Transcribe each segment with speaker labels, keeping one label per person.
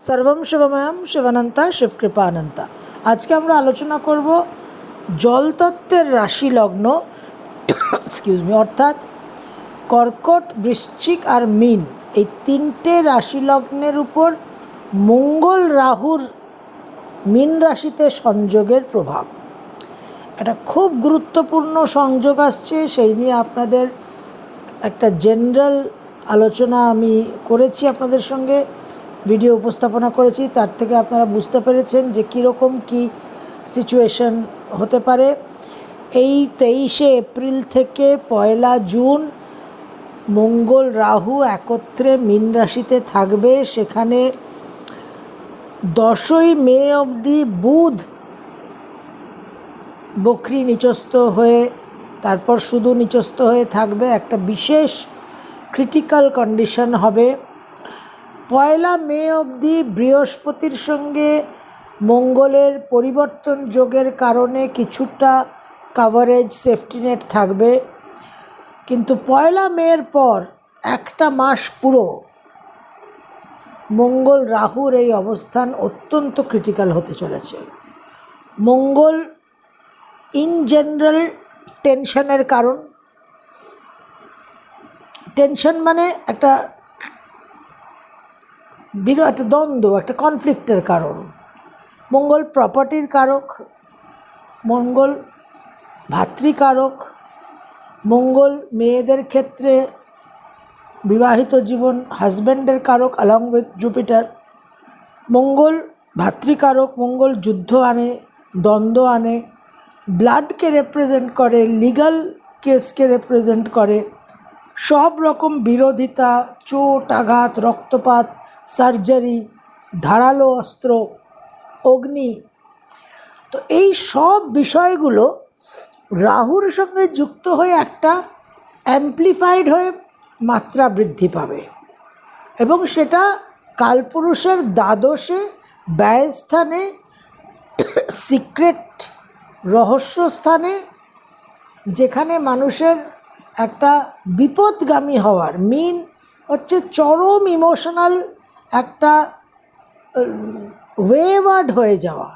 Speaker 1: সর্বম শিবময়ম শিবানন্তা শিবকৃপানন্তা। আজকে আমরা আলোচনা করব জলতত্ত্বের রাশি লগ্ন এক্সকিউজ মি অর্থাৎ কর্কট, বৃশ্চিক আর মিন। এই তিনটে রাশি লগ্নের উপর মঙ্গল রাহুর মিন রাশিতে সংযোগের প্রভাব। একটা খুব গুরুত্বপূর্ণ সংযোগ আসছে, সেই নিয়ে আপনাদের একটা জেনারেল আলোচনা আমি করেছি আপনাদের সঙ্গে। ভিডিও উপস্থাপনা করেছি, তার থেকে আপনারা বুঝতে পেরেছেন যে কীরকম কী সিচুয়েশন হতে পারে। এই তেইশে এপ্রিল থেকে পয়লা জুন মঙ্গল রাহু একত্রে মীন রাশিতে থাকবে। সেখানে দশই মে অবধি বুধ বকরি নিচস্থ হয়ে, তারপর শুধু নিচস্থ হয়ে থাকবে। একটা বিশেষ ক্রিটিক্যাল কন্ডিশন হবে। পয়লা মে অবধি বৃহস্পতির সঙ্গে মঙ্গলের পরিবর্তন যোগের কারণে কিছুটা কাভারেজ সেফটিনেট থাকবে। কিন্তু পয়লা মেয়ের পর একটা মাস পুরো মঙ্গল রাহুর এই অবস্থান অত্যন্ত ক্রিটিক্যাল হতে চলেছে। মঙ্গল ইন জেনারেল টেনশনের কারণ। টেনশন মানে একটা বিরো একটা দ্বন্দ্ব, একটা কনফ্লিক্টের কারণ। মঙ্গল প্রপার্টির কারক, মঙ্গল ভাতৃকারক, মঙ্গল মেয়েদের ক্ষেত্রে বিবাহিত জীবন হাজব্যান্ডের কারক অ্যালং উইথ জুপিটার মঙ্গল ভাতৃকারক, মঙ্গল যুদ্ধ আনে, দ্বন্দ্ব আনে ব্লাডকে রেপ্রেজেন্ট করে লিগাল কেসকে রেপ্রেজেন্ট করে সব রকম বিরোধিতা, চোট, আঘাত, রক্তপাত সার্জারি, ধারালো অস্ত্র, অগ্নি। তো এই সব বিষয়গুলো রাহুর সঙ্গে যুক্ত হয়ে একটা অ্যাম্প্লিফাইড হয়ে মাত্রা বৃদ্ধি পাবে। এবং সেটা কালপুরুষের দ্বাদশে, ব্যয়স্থানে সিক্রেট রহস্য স্থানে, যেখানে মানুষের একটা বিপদগামী হওয়ার মিন হচ্ছে চরম ইমোশনাল একটা ওয়েওয়ার্ড হয়ে যাওয়া।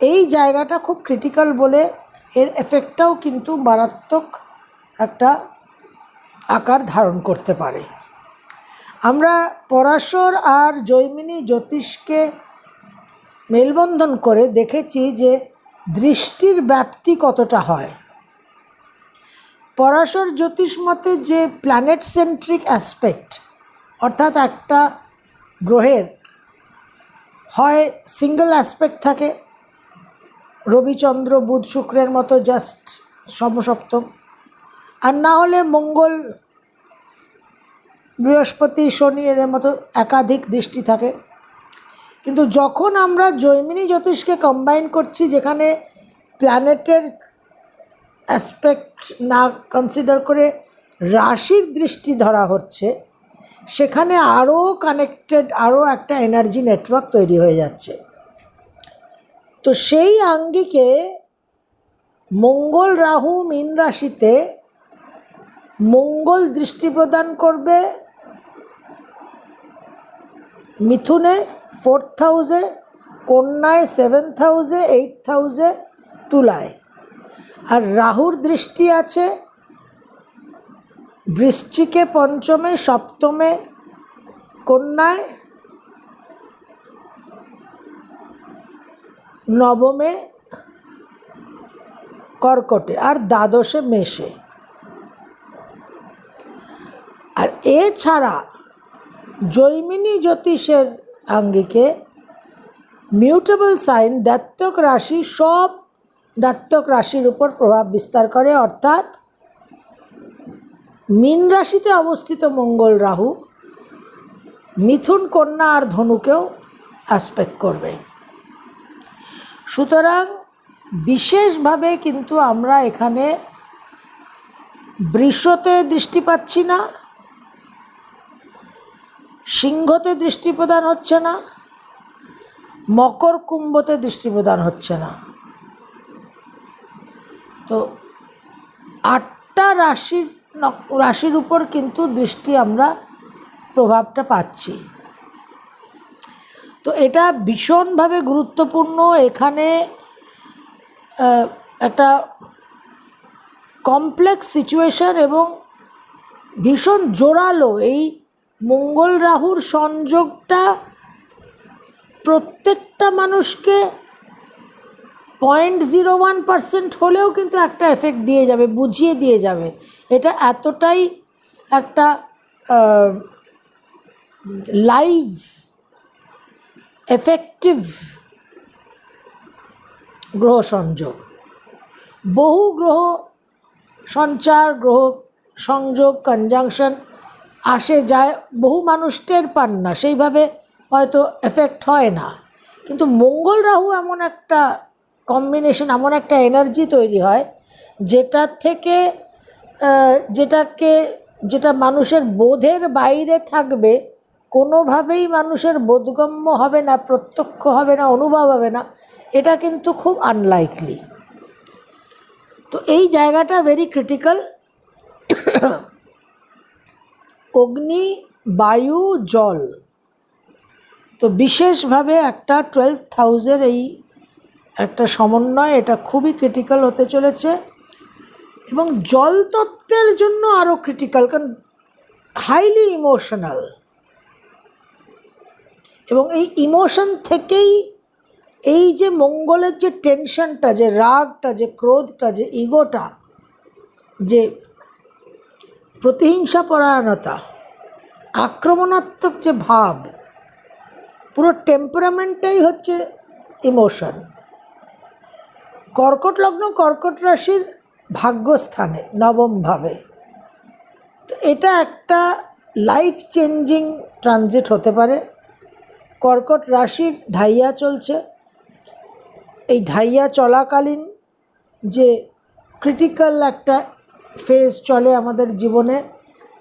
Speaker 1: এই জায়গাটা খুব ক্রিটিক্যাল বলে এর এফেক্টটাও কিন্তু মারাত্মক একটা আকার ধারণ করতে পারে। আমরা পরাশর আর জৈমিনী জ্যোতিষকে মেলবন্ধন করে দেখেছি যে দৃষ্টির ব্যাপ্তি কতটা হয়। পরাশর জ্যোতিষ মতে যে প্ল্যানেট সেন্ট্রিক অ্যাসপেক্ট অর্থাৎ একটা গ্রহের হয় সিঙ্গেল অ্যাসপেক্ট থাকে। রবিচন্দ্র, বুধ, শুক্রের মতো জাস্ট সমসপ্তম। আর না হলে মঙ্গল, বৃহস্পতি, শনি এদের মতো একাধিক দৃষ্টি থাকে। কিন্তু যখন আমরা জৈমিনী জ্যোতিষকে কম্বাইন করছি, যেখানে প্ল্যানেটের অ্যাসপেক্ট না কনসিডার করে রাশির দৃষ্টি ধরা হচ্ছে সেখানে আরও কানেক্টেড আরও একটা এনার্জি নেটওয়ার্ক তৈরি হয়ে যাচ্ছে। তো সেই আঙ্গিকে মঙ্গল রাহু মীন রাশিতে মঙ্গল দৃষ্টি প্রদান করবে। মিথুনে ফোর্থ হাউসে কন্যায় সেভেন্থ হাউসে এইট হাউসে তুলায়। আর রাহুর দৃষ্টি আছে বৃশ্চিকে পঞ্চমে, সপ্তমে, কন্যায়, নবমে, কর্কটে, আর দ্বাদশে মেষে। আর এছাড়া জৈমিনী জ্যোতিষের আঙ্গিকে মিউটেবল সাইন দাত্তক রাশি সব দাত্তক রাশির উপর প্রভাব বিস্তার করে, অর্থাৎ মীন রাশিতে অবস্থিত মঙ্গল রাহু মিথুন কন্যা আর ধনুকেও অ্যাসপেক্ট করবে। সুতরাং বিশেষভাবে কিন্তু আমরা এখানে বৃষতে দৃষ্টি পাচ্ছি না, সিংহতে দৃষ্টি প্রদান হচ্ছে না, মকর কুম্ভতে দৃষ্টি প্রদান হচ্ছে না। তো আটটা রাশির রাশির উপর কিন্তু দৃষ্টি আমরা প্রভাবটা পাচ্ছি। তো এটা ভীষণভাবে গুরুত্বপূর্ণ। এখানে একটা কমপ্লেক্স সিচুয়েশন এবং ভীষণ জোরালো এই মঙ্গল রাহুর সংযোগটা প্রত্যেকটা মানুষকে পয়েন্ট জিরো ওয়ান পার্সেন্ট হলেও কিন্তু একটা এফেক্ট দিয়ে যাবে, বুঝিয়ে দিয়ে যাবে। এটা এতটাই একটা লাইভ এফেক্টিভ গ্রহ সংযোগ। বহু গ্রহ সঞ্চার, গ্রহ সংযোগ কনজাংশন আসে যায়, বহু মানুষ টের পান না, সেইভাবে হয়তো এফেক্ট হয় না। কিন্তু মঙ্গল রাহু এমন একটা কম্বিনেশন এমন একটা এনার্জি তৈরি হয়, যেটা থেকে যেটাকে, যেটা মানুষের বোধের বাইরে থাকবে, কোনোভাবেই মানুষের বোধগম্য হবে না, প্রত্যক্ষ হবে না, অনুভব হবে না, এটা কিন্তু খুব আনলাইকলি তো এই জায়গাটা ভেরি ক্রিটিক্যাল অগ্নি, বায়ু, জল, তো বিশেষভাবে একটা টুয়েলভ থাউজেন্ড এই একটা সমন্বয়, এটা খুবই ক্রিটিক্যাল হতে চলেছে এবং জল তত্ত্বের জন্য আরও ক্রিটিক্যাল কারণ হাইলি ইমোশনাল এবং এই ইমোশন থেকেই এই যে মঙ্গলের যে টেনশনটা যে রাগটা, যে ক্রোধটা, যে ইগোটা যে প্রতিহিংসা পরায়ণতা, আক্রমণাত্মক যে ভাব, পুরো টেম্পারামেন্টটাই হচ্ছে ইমোশন কর্কট লগ্ন, কর্কট রাশির ভাগ্যস্থানে, নবমভাবে। তো এটা একটা লাইফ চেঞ্জিং ট্রানজিট হতে পারে। কর্কট রাশির ঢাইয়া চলছে। এই ঢাইয়া চলাকালীন যে ক্রিটিক্যাল একটা ফেজ চলে আমাদের জীবনে,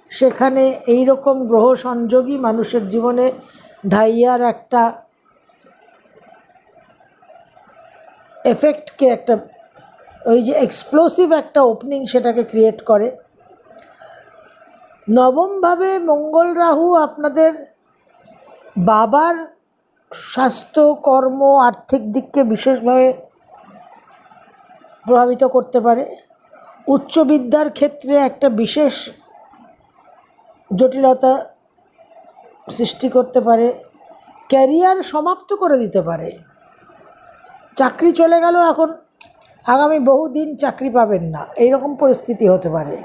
Speaker 1: সেখানে এই রকম গ্রহ সংযোগই মানুষের জীবনে ঢাইয়ার একটা এফেক্টকে একটা, ওই যে এক্সপ্লোসিভ একটা ওপেনিং সেটাকে ক্রিয়েট করে। নবমভাবে মঙ্গল রাহু আপনাদের বাবার স্বাস্থ্য, কর্ম, আর্থিক দিককে বিশেষভাবে প্রভাবিত করতে পারে। উচ্চ বিদ্যার ক্ষেত্রে একটা বিশেষ জটিলতা সৃষ্টি করতে পারে। ক্যারিয়ার সমাপ্ত করে দিতে পারে। চাকরি চলে গেল, এখন আগামী বহুদিন চাকরি পাবেন না। এই রকম পরিস্থিতি হতে পারে।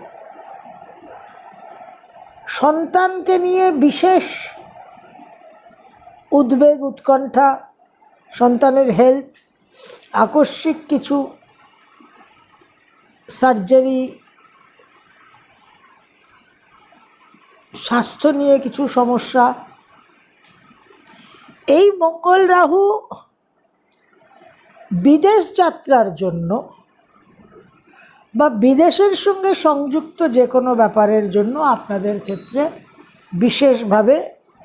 Speaker 1: সন্তানকে নিয়ে বিশেষ উদ্বেগ, উৎকণ্ঠা, সন্তানের হেলথ আকস্মিক কিছু সার্জারি স্বাস্থ্য নিয়ে কিছু সমস্যা। এই মঙ্গল রাহু বিদেশ যাত্রার জন্য বা বিদেশের সঙ্গে সংযুক্ত যে কোনো ব্যাপারের জন্য আপনাদের ক্ষেত্রে বিশেষভাবে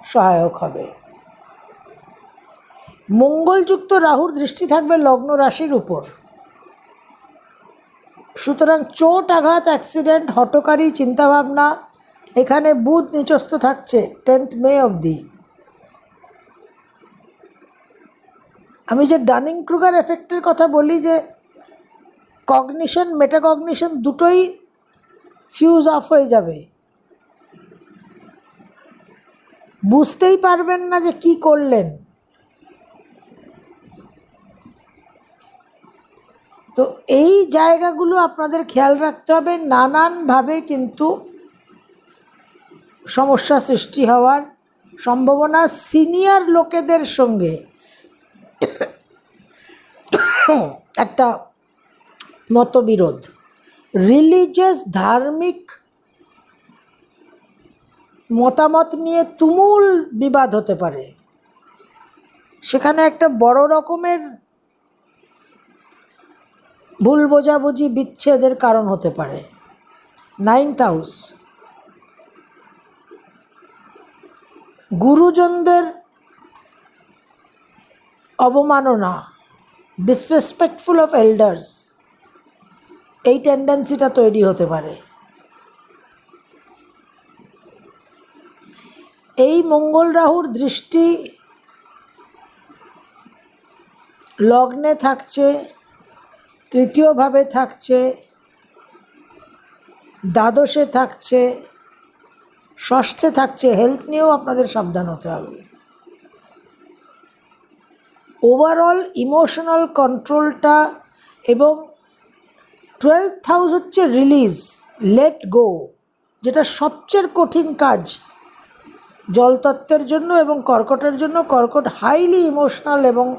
Speaker 1: সহায়ক হবে। মঙ্গলযুক্ত রাহুর দৃষ্টি থাকবে লগ্ন রাশির উপর। সুতরাং চোট আঘাত, অ্যাক্সিডেন্ট, হটকারী, চিন্তাভাবনা, এখানে বুধ নিচস্থ থাকছে, টেন্থ মে অবধি। আমি যে ডানিং ক্রুগার এফেক্টের কথা বলি যে কগনিশন মেটাকগনিশন দুটোই ফিউজ অফ হয়ে যাবে। বুঝতেই পারবেন না যে কি করলেন। তো এই জায়গাগুলো আপনাদের খেয়াল রাখতে হবে, নানানভাবে কিন্তু সমস্যা সৃষ্টি হওয়ার সম্ভাবনা সিনিয়র লোকেদের সঙ্গে। একটা মতবিরোধ। রিলিজিয়াস ধার্মিক মতামত নিয়ে তুমুল বিবাদ হতে পারে। সেখানে একটা বড় রকমের ভুল বোঝাবুঝি, বিচ্ছেদের কারণ হতে পারে। নাইন্থ হাউস গুরুজনদের অবমাননা ডিসরেসপেক্টফুল অফ এল্ডার্স এই টেন্ডেন্সিটা তৈরি হতে পারে। এই মঙ্গল রাহুর দৃষ্টি লগ্নে থাকছে, তৃতীয়ভাবে থাকছে, দ্বাদশে থাকছে, ষষ্ঠে থাকছে হেলথ নিয়েও আপনাদের সাবধান হতে হবে। ওভারঅল ইমোশনাল কন্ট্রোলটা এবং টুয়েলভ হাউস হচ্ছে রিলিজ লেট গো যেটা সবচেয়ে কঠিন কাজ, জলতত্ত্বের জন্য এবং কর্কটের জন্য, কর্কট হাইলি ইমোশনাল এবং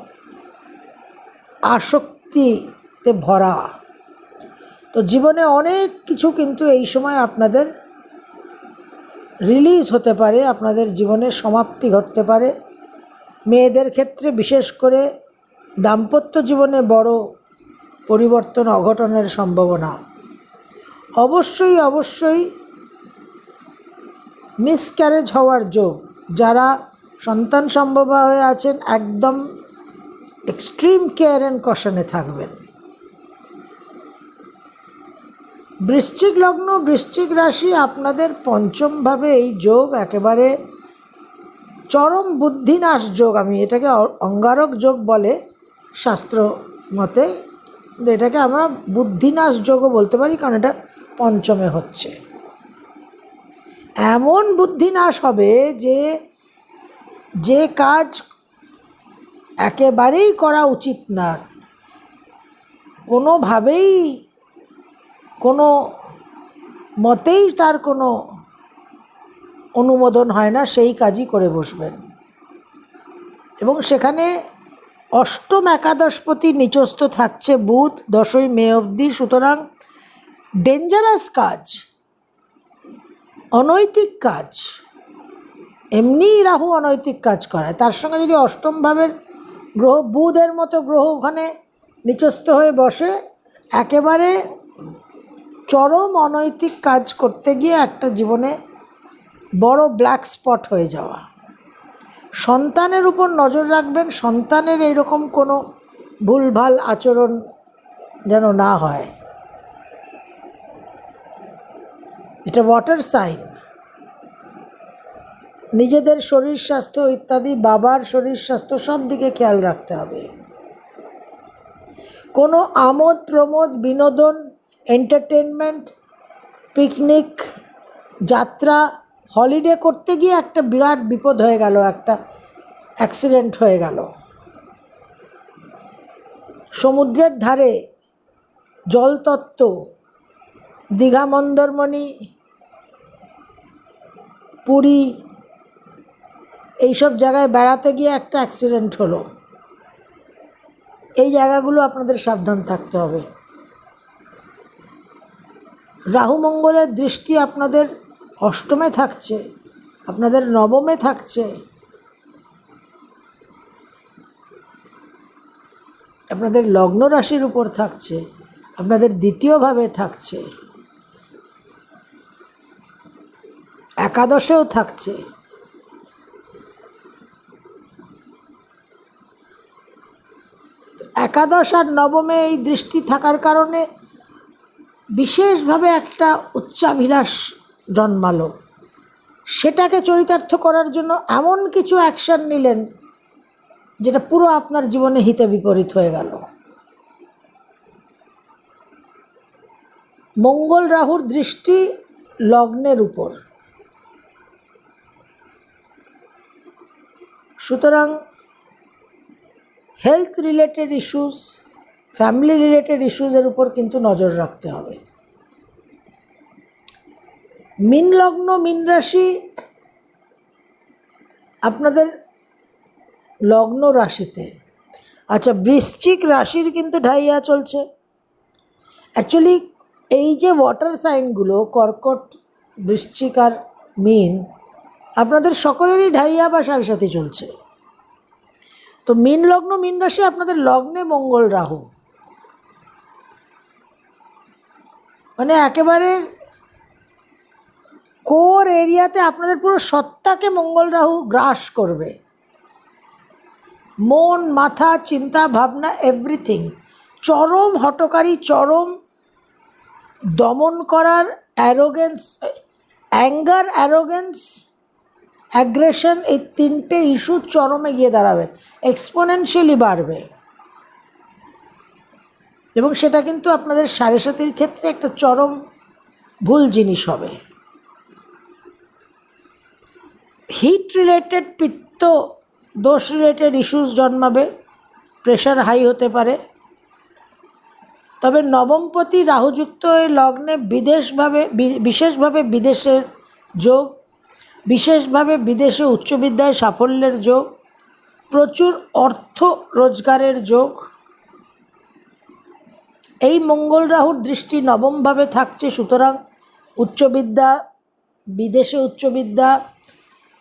Speaker 1: আসক্তিতে ভরা। তো জীবনে অনেক কিছু কিন্তু এই সময় আপনাদের রিলিজ হতে পারে, আপনাদের জীবনের সমাপ্তি ঘটতে পারে। মেয়েদের ক্ষেত্রে বিশেষ করে দাম্পত্য জীবনে বড় পরিবর্তন অঘটনের সম্ভাবনা। অবশ্যই অবশ্যই মিসক্যারেজ হওয়ার যোগ। যারা সন্তান সম্ভব হয়ে আছেন, একদম এক্সট্রিম কেয়ার অ্যান্ড কশনে থাকবেন। বৃশ্চিক লগ্ন, বৃশ্চিক রাশি আপনাদের পঞ্চমভাবে এই যোগ একেবারে চরম বুদ্ধিনাশ যোগ, আমি এটাকে অঙ্গারক যোগ বলে শাস্ত্র মতে, এটাকে আমরা বুদ্ধিনাশ যোগও বলতে পারি, কারণ এটা পঞ্চমে হচ্ছে। এমন বুদ্ধিনাশ হবে যে যে কাজ একেবারেই করা উচিত না। কোনোভাবেই, কোনো মতেই তার কোনো অনুমোদন হয় না, সেই কাজই করে বসবেন। এবং সেখানে অষ্টম একাদশপতি নিচস্থ থাকছে বুধ, দশই মে অবধি। সুতরাং ডেঞ্জারাস কাজ, অনৈতিক কাজ, এমনিই রাহু অনৈতিক কাজ করায় তার সঙ্গে যদি অষ্টম ভাবের গ্রহ, বুধের মতো গ্রহ ওখানে নিচস্থ হয়ে বসে, একেবারে চরম অনৈতিক কাজ করতে গিয়ে একটা জীবনে বড় ব্ল্যাক স্পট হয়ে যাওয়া। সন্তানের উপর নজর রাখবেন, সন্তানের এইরকম কোনো ভুলভাল আচরণ যেন না হয়। এটা ওয়াটার সাইন নিজেদের শরীর স্বাস্থ্য ইত্যাদি, বাবার শরীর স্বাস্থ্য সব দিকে খেয়াল রাখতে হবে। কোনো আমোদ, প্রমোদ, বিনোদন এন্টারটেনমেন্ট পিকনিক যাত্রা হলিডে করতে গিয়ে একটা বিরাট বিপদ হয়ে গেল, একটা অ্যাক্সিডেন্ট হয়ে গেল। সমুদ্রের ধারে জলতত্ত্ব দীঘা মন্দরমণি পুরী, এইসব জায়গায় বেড়াতে গিয়ে একটা অ্যাক্সিডেন্ট হলো। এই জায়গাগুলো আপনাদের সাবধান থাকতে হবে। রাহু মঙ্গলের দৃষ্টি আপনাদের অষ্টমে থাকছে, আপনাদের নবমে থাকছে। আপনাদের লগ্ন রাশির উপর থাকছে, আপনাদের দ্বিতীয়ভাবে থাকছে। একাদশেও থাকছে। একাদশ আর নবমে এই দৃষ্টি থাকার কারণে বিশেষভাবে একটা উচ্চাভিলাষ জন্মালো। সেটাকে চরিতার্থ করার জন্য এমন কিছু অ্যাকশান নিলেন, যেটা পুরো আপনার জীবনে হিতে বিপরীত হয়ে গেল। মঙ্গল রাহুর দৃষ্টি লগ্নের উপর। সুতরাং health related issues family related ইস্যুসের উপর কিন্তু নজর রাখতে হবে। মিন লগ্ন মিন রাশি আপনাদের লগ্ন রাশিতে। আচ্ছা বৃশ্চিক রাশির কিন্তু ঢাইয়া চলছে। অ্যাকচুয়ালি এই যে ওয়াটার সাইনগুলো কর্কট, বৃশ্চিক আর মিন, আপনাদের সকলেরই ঢাইয়া বা সাড়ে সাথে চলছে। তো মিন লগ্ন মিন রাশি আপনাদের লগ্নে মঙ্গল রাহু। মানে একেবারে কোর এরিয়াতে আপনাদের পুরো সত্তাকে মঙ্গল রাহু গ্রাস করবে। মন, মাথা, চিন্তা, ভাবনা এভরিথিং চরম হটকারী, চরম দমন করার অ্যারোগেন্স অ্যাঙ্গার অ্যারোগেন্স অ্যাগ্রেশন এই তিনটে ইস্যু চরমে গিয়ে দাঁড়াবে এক্সপোনেনশিয়ালি বাড়বে। এবং সেটা কিন্তু আপনাদের সাড়ে সাতির ক্ষেত্রে একটা চরম ভুল জিনিস হবে। হিট রিলেটেড পিত্ত দোষ রিলেটেড ইস্যুস জন্মাবে প্রেশার হাই হতে পারে। তবে নবমপতি রাহুযুক্ত এই লগ্নে বিদেশভাবে বিশেষভাবে বিদেশের যোগ, বিশেষভাবে বিদেশে উচ্চ বিদ্যায় সাফল্যের যোগ, প্রচুর অর্থ রোজগারের যোগ। এই মঙ্গল রাহুর দৃষ্টি নবমভাবে থাকছে, সুতরাং উচ্চবিদ্যা বিদেশে উচ্চবিদ্যা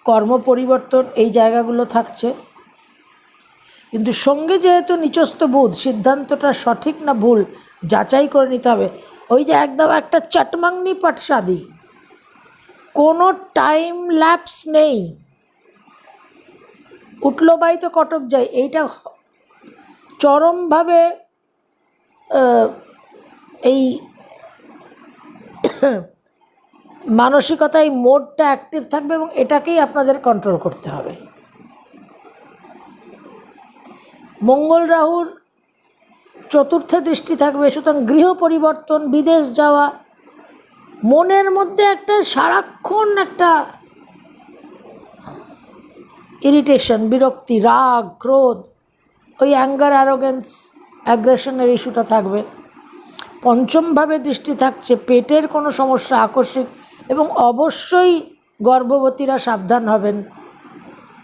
Speaker 1: কর্ম পরিবর্তন এই জায়গাগুলো থাকছে। কিন্তু সঙ্গে যেহেতু নিচস্থ বুধ, সিদ্ধান্তটা সঠিক না ভুল, যাচাই করে নিতে হবে। ওই যে একদম একটা চটমাংনি পাটসাদি। কোনো টাইম ল্যাপস নেই। উঠল বাই তো কটক যায় এইটা চরমভাবে আহ, এই মোডটা অ্যাক্টিভ থাকবে এবং এটাকেই আপনাদের কন্ট্রোল করতে হবে। মঙ্গল রাহুর চতুর্থে দৃষ্টি থাকবে সুতরাং গৃহ পরিবর্তন বিদেশ যাওয়া মনের মধ্যে একটা সারাক্ষণ একটা ইরিটেশন বিরক্তি রাগ ক্রোধ ওই অ্যাঙ্গার অ্যারোগেন্স অ্যাগ্রেশনের ইস্যুটা থাকবে। পঞ্চমভাবে দৃষ্টি থাকছে পেটের কোনো সমস্যা আকস্মিক এবং অবশ্যই গর্ভবতীরা সাবধান হবেন।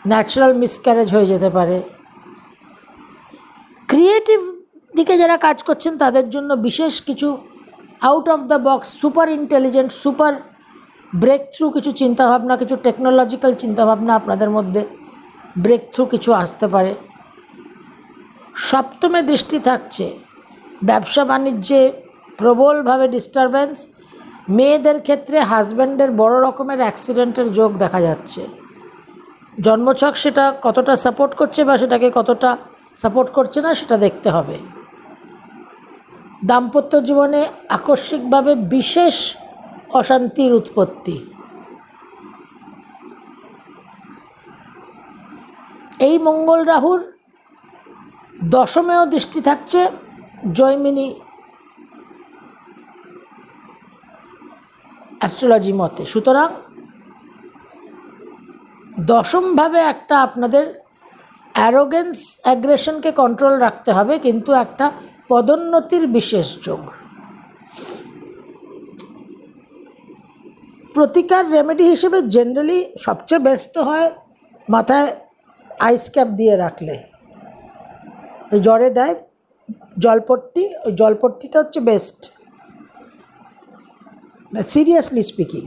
Speaker 1: ন্যাচারাল মিসক্যারেজ হয়ে যেতে পারে। ক্রিয়েটিভ দিকে যারা কাজ করছেন, তাদের জন্য বিশেষ কিছু out of the box super intelligent super breakthrough কিছু চিন্তাভাবনা, কিছু টেকনোলজিক্যাল চিন্তাভাবনা আপনাদের মধ্যে ব্রেক থ্রু কিছু আসতে পারে। সপ্তমে দৃষ্টি থাকছে ব্যবসা বাণিজ্যে প্রবলভাবে ডিস্টারবেন্স মেয়েদের ক্ষেত্রে হাজব্যান্ডের বড় রকমের অ্যাক্সিডেন্টের যোগ দেখা যাচ্ছে। জন্মছক সেটা কতটা সাপোর্ট করছে বা সেটাকে কতটা সাপোর্ট করছে না সেটা দেখতে হবে। দাম্পত্য জীবনে আকস্মিকভাবে বিশেষ অশান্তির উৎপত্তি। এই মঙ্গল রাহুর দশমেও দৃষ্টি থাকছে জৈমিনী অ্যাস্ট্রোলজি মতে। সুতরাং দশমভাবে একটা আপনাদের অ্যারোগেন্স অ্যাগ্রেশনকে কন্ট্রোল রাখতে হবে, কিন্তু একটা পদোন্নতির বিশেষ যোগ। প্রতিকার রেমেডি হিসেবে জেনারেলি সবচেয়ে ব্যস্ত হয় মাথায় আইস ক্যাপ দিয়ে রাখলে। ওই জ্বরে দেয় জলপট্টি, ওই জলপট্টিটা হচ্ছে বেস্ট সিরিয়াসলি স্পিকিং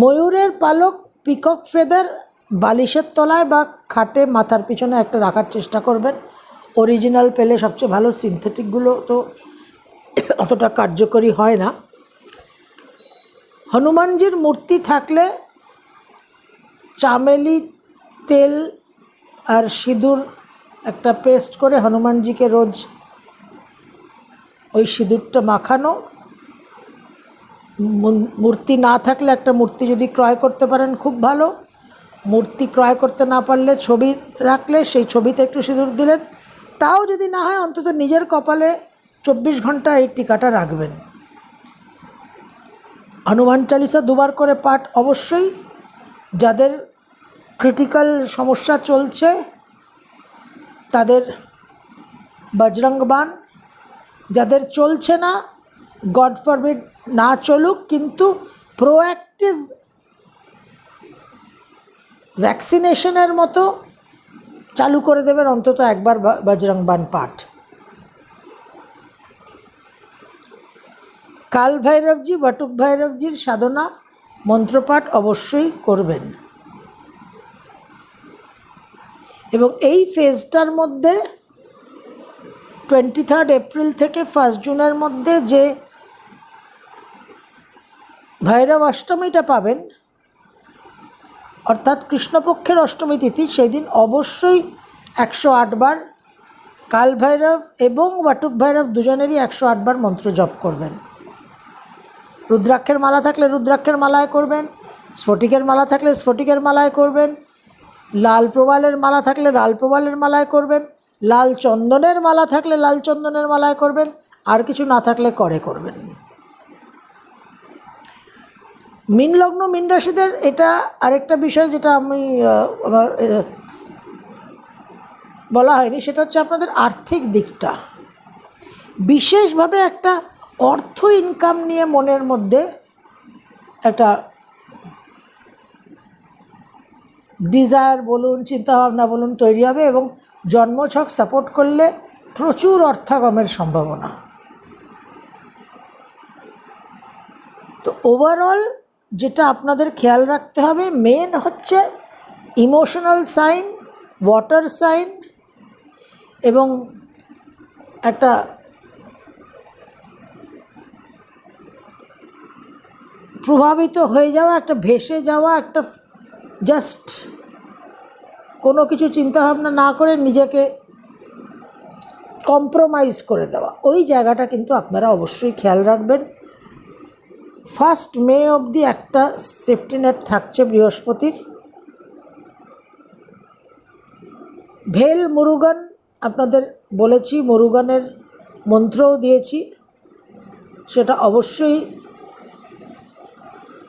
Speaker 1: ময়ূরের পালক পিকক ফেদার বালিশের তলায় বা খাটে মাথার পিছনে একটা রাখার চেষ্টা করবেন। অরিজিনাল পেলে সবচেয়ে ভালো সিনথেটিকগুলো তো অতটা কার্যকরী হয় না। হনুমানজির মূর্তি থাকলে চামেলি তেল আর সিঁদুর একটা পেস্ট করে হনুমানজিকে রোজ ওই সিঁদুরটা মাখানো মূর্তি না থাকলে একটা মূর্তি যদি ক্রয় করতে পারেন, খুব ভালো। মূর্তি ক্রয় করতে না পারলে ছবি রাখলে সেই ছবিতে একটু সিঁদুর দিলেন। তাও যদি না হয়, অন্তত নিজের কপালে চব্বিশ ঘণ্টা এই টিকাটা রাখবেন। হনুমান চালিসা দুবার করে পাঠ অবশ্যই। যাদের ক্রিটিক্যাল সমস্যা চলছে, তাদের বজরঙ্গবান যাদের চলছে না গড ফরবিড না চলুক, কিন্তু প্রোঅ্যাক্টিভ ভ্যাকসিনেশনের মতো চালু করে দেবেন অন্তত একবার বজরংবান পাঠ। কাল ভৈরবজি, বটুক ভৈরবজির সাধনা, মন্ত্রপাঠ অবশ্যই করবেন। এবং এই ফেজটার মধ্যে টোয়েন্টি থার্ড এপ্রিল থেকে ফার্স্ট জুনের মধ্যে যে ভৈরব অষ্টমীটা পাবেন। অর্থাৎ কৃষ্ণপক্ষের অষ্টমী তিথি সেই দিন অবশ্যই একশো আটবার কাল ভৈরব এবং বাটুক ভৈরব দুজনেরই একশো আটবার মন্ত্র জপ করবেন। রুদ্রাক্ষের মালা থাকলে রুদ্রাক্ষের মালায় করবেন, স্ফটিকের মালা থাকলে স্ফটিকের মালায় করবেন, লাল প্রবালের মালা থাকলে লাল প্রবালের মালায় করবেন, লাল চন্দনের মালা থাকলে লাল চন্দনের মালায় করবেন, আর কিছু না থাকলে করে করবেন। মিন লগ্ন মিন রাশিদের এটা আরেকটা বিষয় যেটা আমি আমার বলা হয়নি, সেটা হচ্ছে আপনাদের আর্থিক দিকটা। বিশেষভাবে একটা অর্থ ইনকাম নিয়ে মনের মধ্যে একটা ডিজায়ার বলুন, চিন্তাভাবনা বলুন তৈরি হবে এবং জন্মছক সাপোর্ট করলে প্রচুর অর্থাগমের সম্ভাবনা। তো ওভারঅল যেটা আপনাদের খেয়াল রাখতে হবে মেন হচ্ছে ইমোশনাল সাইন ওয়াটার সাইন এবং একটা প্রভাবিত হয়ে যাওয়া, একটা ভেসে যাওয়া, একটা জাস্ট কোনো কিছু চিন্তাভাবনা না করে নিজেকে কম্প্রোমাইজ করে দেওয়া। ওই জায়গাটা কিন্তু আপনারা অবশ্যই খেয়াল রাখবেন। ফার্স্ট মে অবধি একটা সেফটি নেট থাকছে বৃহস্পতির। ভেল মুরুগান, আপনাদের বলেছি, মুরুগানের মন্ত্রও দিয়েছি। সেটা অবশ্যই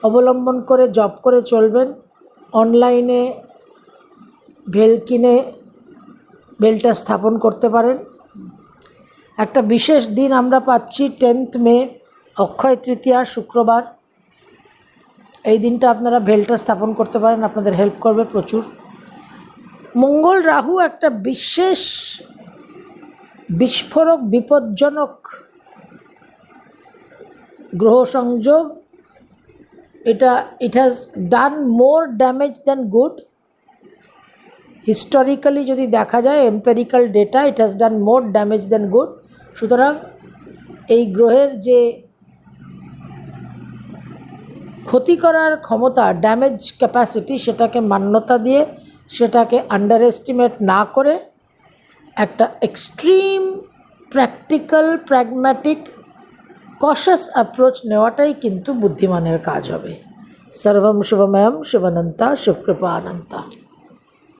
Speaker 1: অবলম্বন করে জব করে চলবেন। অনলাইনে ভেল কিনে ভেলটা স্থাপন করতে পারেন। একটা বিশেষ দিন আমরা পাচ্ছি টেন্থ মে। অক্ষয় তৃতীয়া, শুক্রবার। এই দিনটা আপনারা ভেলটা স্থাপন করতে পারেন, আপনাদের হেল্প করবে প্রচুর। মঙ্গল রাহু একটা বিশেষ বিস্ফোরক, বিপজ্জনক গ্রহ সংযোগ। এটা it has done more damage than good historically যদি দেখা যায় empirical data it has done more damage than good সুতরাং এই গ্রহের যে ক্ষতি করার ক্ষমতা ড্যামেজ ক্যাপাসিটি সেটাকে মান্যতা দিয়ে সেটাকে আন্ডার এস্টিমেট না করে একটা extreme practical pragmatic cautious approach নেওয়াটাই কিন্তু বুদ্ধিমানের কাজ হবে। সর্বম শুভময়ম শিবনন্তা শিবকৃপা অনন্তা